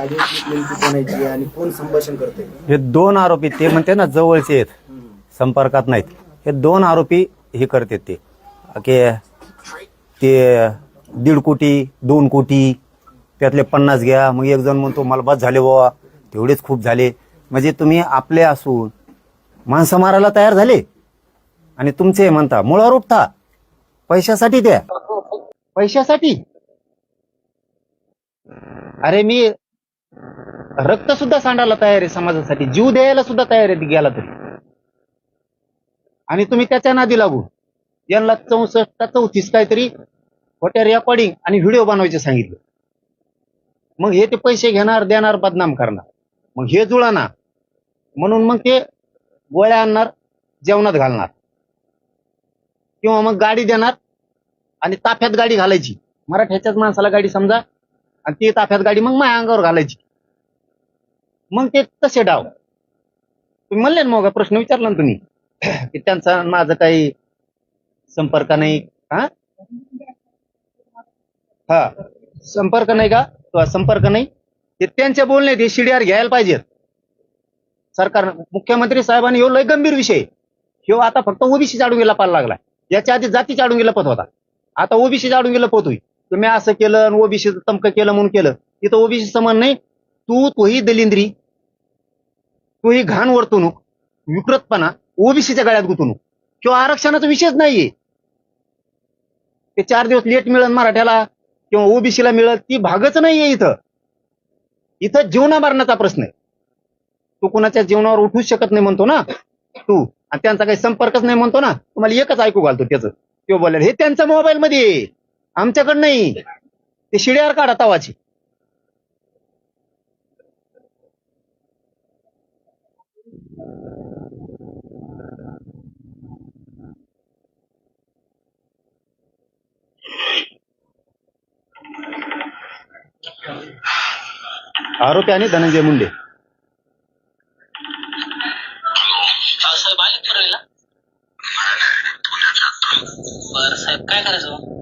आदिवासी नेमकी कोणाची आणि कोण संभाषण करते हे दोन आरोपी ते म्हणते ना जवळचे आहेत. संपर्कात नाहीत. हे दोन आरोपी हे करतात ते. की ते दीड कोटी दोन कोटी त्यातले पन्नास घ्या मग एक जण म्हणतो मला बस झाले बाबा तेवढेच खूप झाले. म्हणजे तुम्ही आपले असून माणसं मारायला तयार झाले. आणि तुमचे म्हणता मुळावर उठता. पैशासाठी द्या. पैशासाठी? अरे मी रक्त सुद्धा सांडायला तयार आहे समाजासाठी. जीव द्यायला सुद्धा तयार आहे गेला तरी. आणि तुम्ही त्याच्या नादी लागू. यांना चौसष्ट का चौतीस काहीतरी खोट्या रेकॉर्डिंग आणि व्हिडिओ बनवायचे सांगितलं. मग हे ते पैसे घेणार देणार बदनाम करणार. मग हे जुळाना. म्हणून मग ते गोळ्या आणणार जेवणात घालणार. किंवा मग गाडी देणार आणि ताफ्यात गाडी घालायची. मराठ्याच्याच माणसाला गाडी समजा आणि ती ताफ्यात गाडी मग माझ्या अंगावर घालायची. मग ते तसे डाव. तुम्ही म्हणले ना मग प्रश्न विचारला ना तुम्ही. की त्यांचा आणि माझं काही संपर्क नाही हा हा. संपर्क नाही का? किंवा संपर्क नाही. ते त्यांच्या बोलणे ते शिडीआर घ्यायला पाहिजेत. सरकार मुख्यमंत्री साहेबांनी ह्यो लय गंभीर विषय. ह्यो आता फक्त ओबीसी चाडून गेला पाहायला लागला याच्या आधी जाती चाडून गेला पत होता. आता ओबीसी चाडून गेला पोत होई तुम्ही असं केलं ओबीसी तमक केलं म्हणून केलं तिथं ओबीसी समान नाही. तू तोही दलिंद्री तोही घाण वर्तणूक विकृतपणा ओबीसीच्या गळ्यात गुंतवणूक. किंवा आरक्षणाचा विषयच नाहीये. ते चार दिवस लेट मिळेल मराठ्याला किंवा ओबीसीला मिळत ती भागच नाहीये इथं. इथं जीवना मारण्याचा प्रश्न आहे. तू कुणाच्या जीवनावर उठूच शकत नाही म्हणतो ना? तू. आणि त्यांचा काही संपर्कच नाही म्हणतो ना? तुम्हाला एकच ऐकू घालतो त्याचं. तो बोलायला हे त्यांच्या मोबाईल मध्ये आमच्याकडे नाही. ते शिड्यावर काढा तवाची. आरोपी आणि धनंजय मुंडे. साहेब आले बर साहेब काय करायचं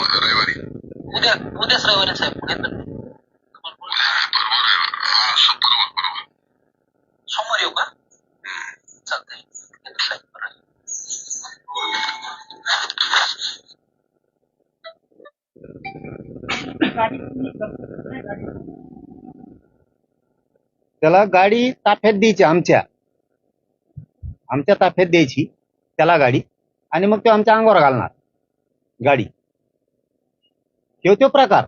उद्या उद्याच रविवारी साहेब उद्या. सोमवारी येऊ का? चालतंय. येतो साहेब बरं. त्याला गाडी ताफ्यात द्यायची आमच्या. आमच्या ताफ्यात द्यायची. त्याला गाडी. आणि मग तो आमच्या अंगावर घालणार. गाडी. तो त्यो प्रकार.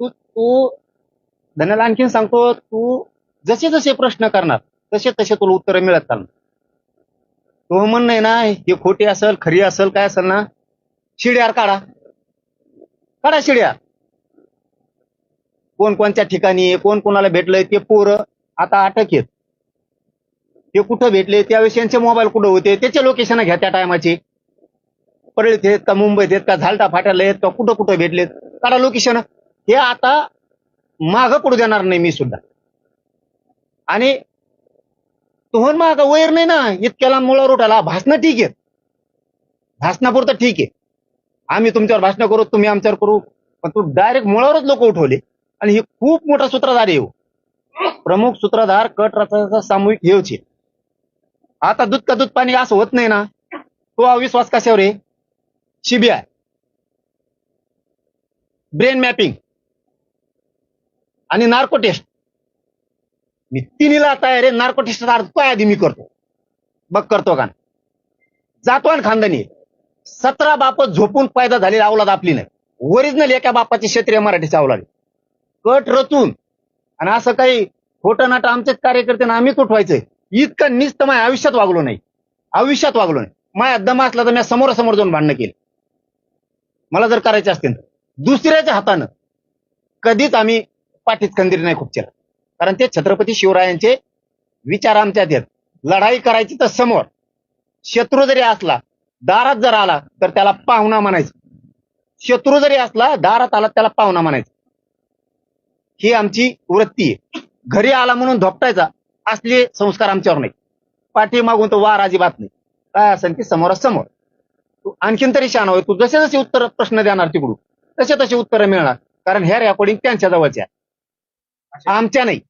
तू तू धन्याला आणखीन सांगतो तू जसे जसे प्रश्न करणार तसे तसे तुला उत्तर मिळत चालणार. तो म्हणणं आहे ना हे खोटी असेल खरी असेल काय असेल ना शिड्यार काढा. काढा शिड्यार कोण कोणत्या ठिकाणी कोण कोणाला भेटलंय ते पोरं आता अटक येत ते कुठं भेटले त्यावेळेस यांचे मोबाईल कुठं होते त्याचे लोकेशन घ्या त्या टायमाचे परळीत आहेत का मुंबईत आहेत का झालटा फाट्याला आहेत का कुठं कुठं भेटलेत? काढा लोकेशन हे आता मागं पडू देणार नाही मी सुद्धा. आणि तोहन माग वैर नाही ना. इतक्याला मुळावर उठाला भाषणं ठीक आहेत भाषणापुरतं ठीक आहे. आम्ही तुमच्यावर भाषण करू तुम्ही आमच्यावर करू. पण तू डायरेक्ट मुळावरच लोक उठवले. आणि हे खूप मोठा सूत्रधार आहे हो. प्रमुख सूत्रधार कट रचाचा सामूहिक हेवचे आता दूध का दूध पाणी असं होत नाही ना. तो अविश्वास कशावर आहे? सीबीआय ब्रेन मॅपिंग आणि नार्को टेस्ट मी तिन्हीला तयार आहे. नार्को टेस्ट अर्थ आधी मी करतो. बघ करतो का जातो आणि खानदानी सतरा बाप झोपून पैदा झालेली अवलाद आपली नाही ओरिजिनल एका बापाची क्षेत्रीय मराठीची अवलाद. कट रचून. आणि असं काही खोटं नाटं आमचेच कार्यकर्ते ना आम्हीच उठवायचंय इतकं निस्त माझ्या आयुष्यात वागलो नाही. आयुष्यात वागलो नाही. माझ्या दम असला तर मी समोरासमोर जाऊन भांडणं केली. मला जर करायचे असतील तर दुसऱ्याच्या हातानं कधीच आम्ही पाठीत खंदीर नाही खूप केला. कारण ते छत्रपती शिवरायांचे विचार आमच्यात आहेत. लढाई करायची तर समोर. शत्रू जरी असला दारात जर आला तर त्याला पाहुणा म्हणायचं. शत्रू जरी असला दारात आला त्याला पाहुणा म्हणायचं. ही आमची वृत्ती आहे. घरी आला म्हणून धोपटायचा असले संस्कार आमच्यावर नाही पाठी मागून तो वार अजिबात नाही. काय असेल ते समोरासमोर. तू आणखीन तरी शान होय. तू जसे जसे उत्तर प्रश्न देणार तिकडून तसे तसे उत्तर मिळणार. कारण ह्या रेकॉर्डिंग त्यांच्या जवळच्या. आमच्या नाही.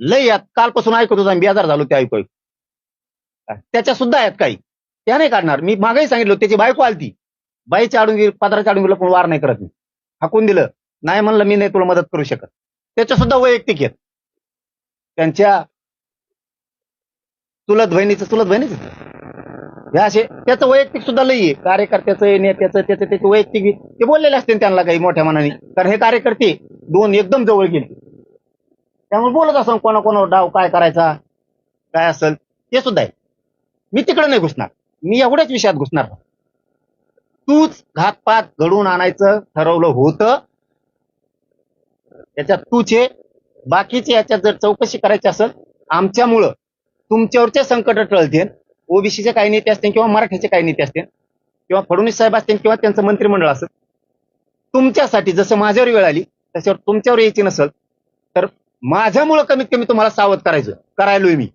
लय यात कालपासून ऐकत होतो आम्ही बेजार झालो ते ऐकू. त्याच्या सुद्धा आहेत काही. त्या नाही काढणार. मी मागेही सांगितलं त्याची बायको आलती. बाईच्या आडून गेली पदराच्या आडून गेलं पण वार नाही करत मी. हाकून दिलं. नाही म्हणलं मी नाही तुला मदत करू शकत. त्याच्या सुद्धा वैयक्तिक आहेत. त्यांच्या चुलत बहिणीचं चुलत बहिणीच. हे असे त्याचं वैयक्तिक सुद्धा लई आहे. कार्यकर्त्याचं आहे, नेत्याचं त्याचं त्याचे वैयक्तिक ते बोललेले असते त्यांना काही मोठ्या मनाने. कारण हे कार्यकर्ते दोन एकदम जवळ गेले. त्यामुळे बोलत असं कोणा कोणावर डाव काय करायचा काय असेल ते सुद्धा आहे. मी तिकडे नाही घुसणार. मी एवढ्याच विषयात घुसणार तूच घातपात घडून आणायचं ठरवलं होतं. त्याच्यात तूच आहे बाकीचे याच्यात जर चौकशी करायची असेल आमच्यामुळं तुमच्यावरचे संकट टळतील. ओबीसीचे काही नेते असतील किंवा मराठीचे काही नेते असतील किंवा फडणवीस साहेब असतील किंवा त्यांचं मंत्रिमंडळ असेल तुमच्यासाठी जसं माझ्यावर वेळ आली तशावर तुमच्यावर यायची नसेल तर माझ्यामुळं कमीत कमी तुम्हाला सावध करायचं. करायलोय मी.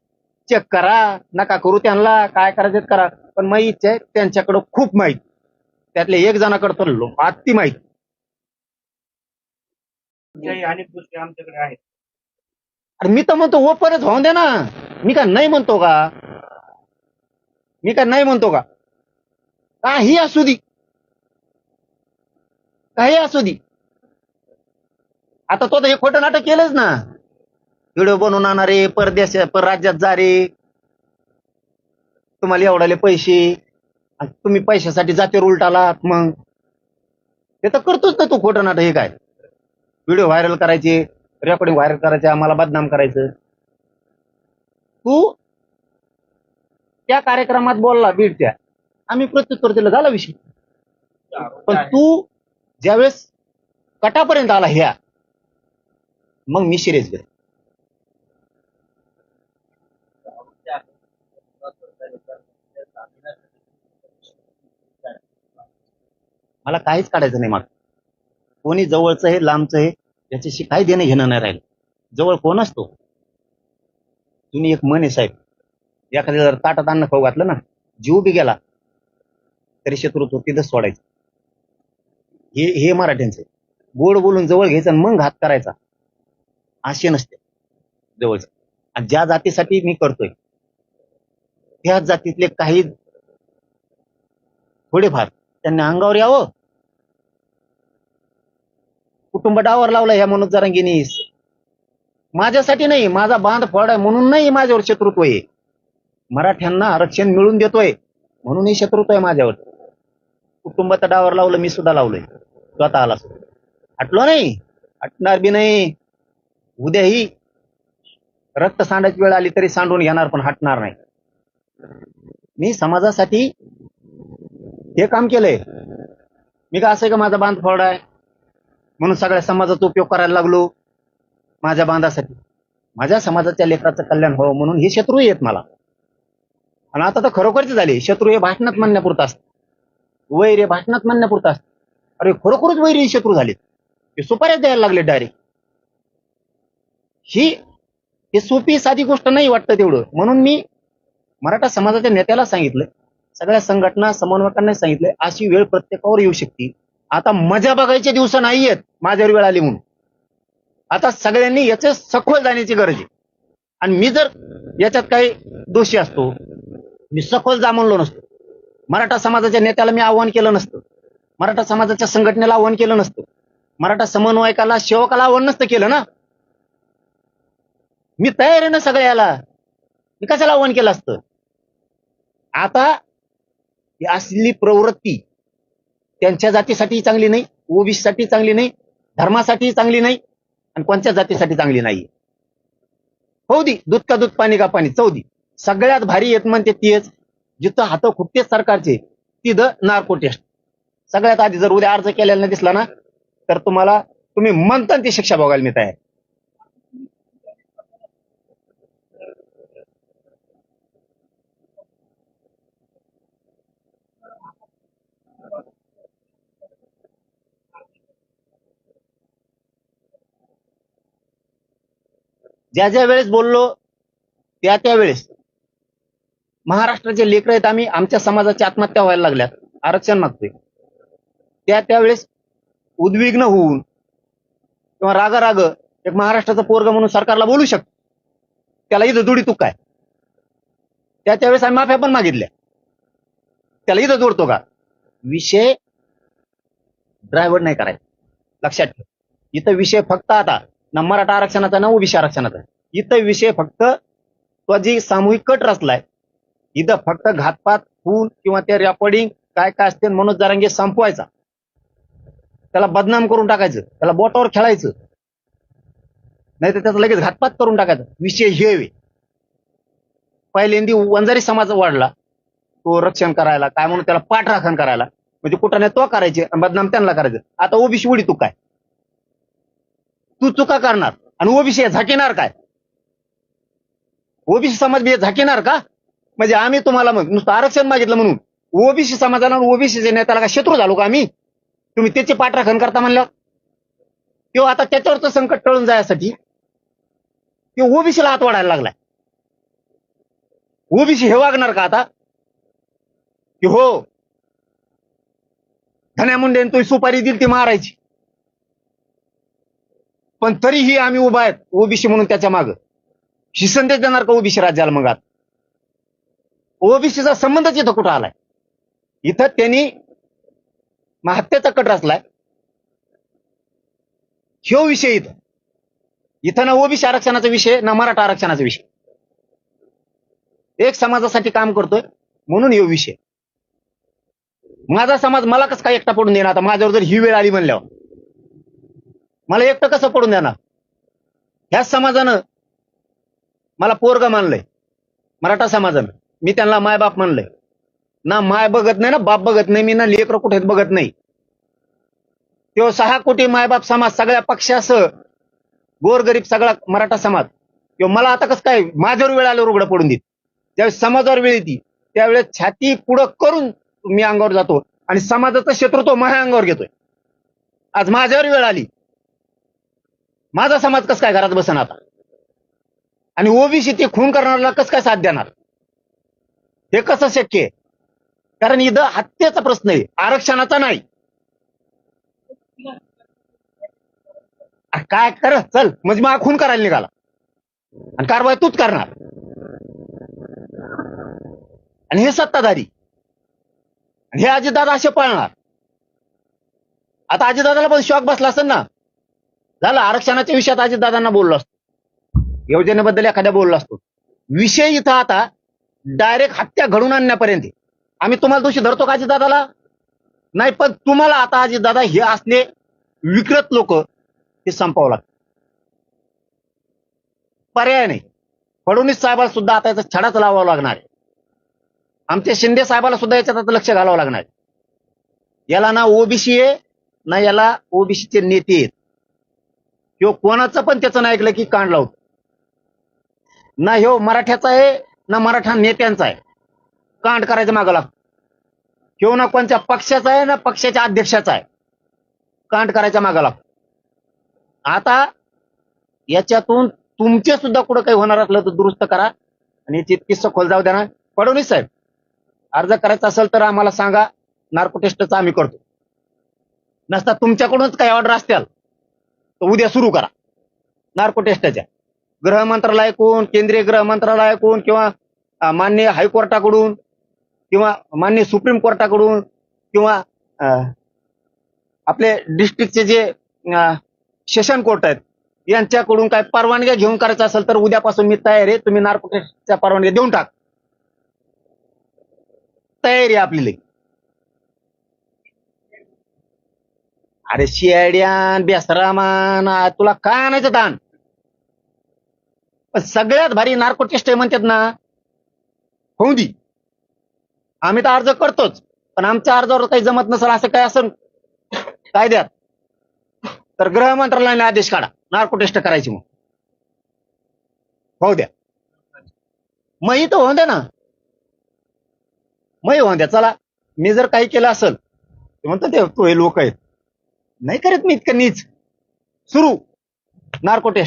चेक करा नका करू त्यांना काय करायचं करा. पण माझी इच्छा आहे त्यांच्याकडं खूप माहिती. त्यातले एक जणाकडे तर अति माहिती. अनेक गोष्टी आमच्याकडे आहेत. अरे मी तर म्हणतो ओपनच होऊन दे ना. मी का नाही म्हणतो का? मी का नाही म्हणतो का? काही असू दे. काही असू दे. आता तो तर हे खोटं नाटक केलंच ना. व्हिडिओ बनवून आणणारे परदेश परराज्यात जा रे. तुम्हाला एवढाले पैसे. तुम्ही पैशासाठी जाते उलटालात मग. ते तर करतोच ना तू खोटं नाटक हे काय? व्हिडिओ व्हायरल करायचे रेकॉर्डिंग व्हायरल करायचे आम्हाला बदनाम करायचं. तू त्या कार्यक्रमात बोलला बीडच्या आम्ही प्रत्युत्तर दिलं झाला विषय. पण तू ज्यावेळेस कटापर्यंत आला ह्या मग मी सिरियस गेलो मला काहीच काढायचं नाही मला कोणी जवळचं आहे लांबचं आहे याच्याशी काही देणं घेणं नाही राहिलं. जवळ कोण असतो? तुम्ही एक मन आहे साहेब. एखाद्या जर ताटात अन्न खाऊ घातलं ना जीव बी गेला तरी शत्रुत्व तिथंच सोडायचं. हे हे मराठ्यांचं गोड बोलून जवळ घ्यायचं आणि मग घात करायचा. असे नसते. जवळच. आणि ज्या जातीसाठी मी करतोय त्याच जातीतले काही थोडेफार त्यांनी अंगावर यावं. कुटुंब डावर लावला ह्या मनोज जरांगीनी. माझ्यासाठी नाही माझा बांध फोड आहे म्हणून नाही माझ्यावर शत्रुत्व आहे. मराठ्यांना आरक्षण मिळून देतोय म्हणून हे शत्रुत्व आहे माझ्यावर. कुटुंबाचा डावर लावलं मी सुद्धा लावलंय. स्वतः आला हटलो नाही. हटणार बी नाही. उद्याही रक्त सांडायची वेळ आली तरी सांडून घेणार पण हटणार नाही. मी समाजासाठी हे काम केलंय. मी का असं आहे का माझा बांध फोड आहे म्हणून सगळ्या समाजाचा उपयोग करायला लागलो. माझ्या बांधासाठी. माझ्या समाजाच्या लेकराचं कल्याण व्हावं म्हणून हे शत्रू आहेत मला. आणि आता तर खरोखरच झाले. शत्रू हे भाषणात म्हणण्यापुरतं असतं. वैर हे भाषणात म्हणण्यापुरतं असतं. अरे खरोखरच वैर हे शत्रू झालेत. हे सुपाऱ्याच द्यायला लागले डायरेक्ट ही हे सोपी साधी गोष्ट नाही वाटतं तेवढं. म्हणून मी मराठा समाजाच्या नेत्याला सांगितलं सगळ्या संघटना समन्वयकांना सांगितलं अशी वेळ प्रत्येकावर येऊ शकते. आता मजा बघायचे दिवस नाहीयेत माझ्यावर वेळ आली म्हणून. आता सगळ्यांनी याचे सखोल जाण्याची गरज आहे. आणि मी जर याच्यात काही दोषी असतो मी सखोल जा नसतो. मराठा समाजाच्या नेत्याला मी आव्हान केलं नसतं. मराठा समाजाच्या संघटनेला आव्हान केलं नसतं. मराठा समन्वयकाला सेवकाला आव्हान नसतं केलं ना. मी तयार आहे ना सगळ्याला. मी कशाला आव्हान केलं असतं? आता असली प्रवृत्ती त्यांच्या जातीसाठी चांगली नाही ओबीसीसाठी चांगली नाही धर्मासाठी चांगली नाही आणि कोणत्या जातीसाठी चांगली नाही हो दी दूध का दूध पाणी का पाणी चौदी सगळ्यात भारी येत म्हणते तीच जिथं हात खुपतेच सरकारचे तिथं नार्को टेस्ट सगळ्यात आधी जर उद्या अर्ज केलेला नाही दिसला ना तर तुम्हाला तुम्ही म्हणता ती शिक्षा बघायला मी तयार. ज्या ज्या वेळेस बोललो त्या त्या वेळेस. महाराष्ट्राचे लेकर आहेत आम्ही आमच्या समाजाची आत्महत्या व्हायला लागल्यात. आरक्षण मागतोय. त्या त्यावेळेस उद्विग्न होऊन किंवा राग राग एक महाराष्ट्राचा पोरग म्हणून सरकारला बोलू शकतो. त्याला इथं दुडी तू काय? त्या त्यावेळेस आम्ही माफ्या पण मागितल्या. त्याला इथं जोडतो का? विषय ड्रायव्हर नाही करायचा. लक्षात ठेव. इथं विषय फक्त आता ना मराठा आरक्षणाचा ना ओबीसी आरक्षणाचा. इथं विषय फक्त तो जी सामूहिक कट रचलाय इथं फक्त घातपात खून किंवा ते रेकॉर्डिंग काय काय असते मनोज जारांगे संपवायचा. त्याला बदनाम करून टाकायचं. त्याला बोटावर खेळायचं. नाही तर त्याचा लगेच घातपात करून टाकायचा. विषय हे पहिल्यांदी वंजारी समाज वाढला. तो रक्षण करायला काय म्हणून त्याला पाठराखण करायला. म्हणजे कुठं नाही तो करायचे आणि बदनाम त्यांना करायचं. आता ओबीसी उडी तू काय? तू चुका करणार. आणि ओबीसी झाकेणार काय? ओबीसी समाज बी झाकेणार का? म्हणजे आम्ही तुम्हाला मग नुसतं आरक्षण मागितलं म्हणून. ओबीसी समाजाला ओबीसीच्या नेत्याला का शत्रू झालो का आम्ही? तुम्ही त्याचे पाठराखण करता म्हणल्यावर? किंवा आता त्याच्यावरचं संकट टळून जायसाठी ते ओबीसीला हात वाढायला लागलाय. ओबीसी हे वागणार का आता? की हो. धन्या मुंडेन तो सुपारी दिली ती मारायची. पण तरीही आम्ही उभा आहेत ओबीसी म्हणून त्याच्या माग. ही संदेश देणार का ओबीसी राज्याला मग आता? ओबीसीचा संबंधच इथं कुठं आलाय? इथं त्यांनी मग हत्याचा कट रचलाय. ह्यो विषय इथं. इथं ना ओबीसी आरक्षणाचा विषय ना मराठा आरक्षणाचा विषय. एक समाजासाठी काम करतोय म्हणून ह्यो विषय. माझा समाज मला कसं काय एकटा पडून देणार? आता माझ्यावर जर ही वेळ आली म्हणल्यावर. मला एकटं कसं पडून देणार? ह्याच समाजानं मला पोरगा मानलंय. मराठा समाजानं. मी त्यांना मायबाप म्हणलंय. ना माय बघत नाही ना बाप बघत नाही मी ना लेकर कुठेच बघत नाही. तो सहा कोटी मायबाप समाज सगळ्या पक्षासह गोरगरीब सगळा मराठा समाज किंवा मला आता कसं काय माझ्यावर वेळ आल्यावर उघडं पडून देत ज्यावेळेस समाजावर वेळ येते त्यावेळेस छाती पुढं करून मी अंगावर जातो आणि समाजाचं शत्रुत्व माझ्या अंगावर घेतोय. आज माझ्यावर वेळ आली. माझा समाज कसं काय घरात बसन आता? आणि ओबीसी ते खून करणाऱ्याला कसं काय साथ देणार? हे कसं शक्य आहे? कारण इथं हत्येचा प्रश्न आहे आरक्षणाचा नाही. काय कर चल म्हणजे मग खून करायला निघाला. आणि कारवाई तूच करणार. आणि हे सत्ताधारी. आणि हे अजितदादा असे पळणार. आता अजितदादाला पण शॉक बसला असेल ना. झालं आरक्षणाच्या विषयात अजितदादांना बोललो असतो. योजनेबद्दल एखाद्या बोललो असतो. विषय इथं आता डायरेक्ट हत्या घडून आणण्यापर्यंत. आम्ही तुम्हाला दोषी धरतो का अजितदादाला नाही पण तुम्हाला आता अजितदादा हे असले विकृत लोक हे संपावं लागतं. पर्याय नाही. फडणवीस साहेबाला सुद्धा आता याचा छडाच लावावा लागणार आहे. आमच्या शिंदे साहेबाला सुद्धा याच्यात आता लक्ष घालावं लागणार आहे. याला ना ओबीसी आहे ना याला ओबीसीचे नेते आहेत. किंवा कोणाचं पण त्याचं नाही ऐकलं की कांड लावतो. ना ह्यो मराठ्याचा आहे ना मराठा नेत्यांचा आहे. कांड करायचं मागं लागतो ह्यो ना कोणत्या पक्षाचा आहे ना पक्षाच्या अध्यक्षाचा आहे. कांड करायच्या मागं लागतो आता याच्यातून तुमचे सुद्धा कुठं काही होणार असलं तर दुरुस्त करा. आणि याची इतकी सखोल जाऊ द्या ना. फडणवीस साहेब अर्ज करायचा असेल तर आम्हाला सांगा. नार्को टेस्टचा आम्ही करतो. नसता तुमच्याकडूनच काही ऑर्डर असतील तर उद्या सुरू करा. नार्को टेस्टच्या. गृह मंत्रालयाकडून केंद्रीय गृह मंत्रालयाकडून किंवा अं, मान्य हायकोर्टाकडून किंवा मान्य सुप्रीम कोर्टाकडून किंवा आपले डिस्ट्रिक्टचे जे सेशन कोर्ट आहेत यांच्याकडून काय परवानग्या घेऊन करायचं असेल तर उद्यापासून मी तयार आहे. तुम्ही नार्को परवानग्या देऊन टाक. तयारी आपली अरे शियाड्यान बेसरामान तुला काय आणायचं ताण? पण सगळ्यात भारी नार्को टेस्ट आहे म्हणतात ना होऊ दे. आम्ही तर अर्ज करतोच पण आमच्या अर्जावर काही जमत नसेल असं काय असं कायद्यात तर गृह मंत्रालयाने आदेश काढा नार्को टेस्ट करायची मग होऊ द्या. मग इथं होऊन द्या ना. मग होऊन द्या. चला मी जर काही केलं असेल म्हणतो ते तो हे लोक आहेत. नाही करत मी इतकं नीच. सुरू. नार्को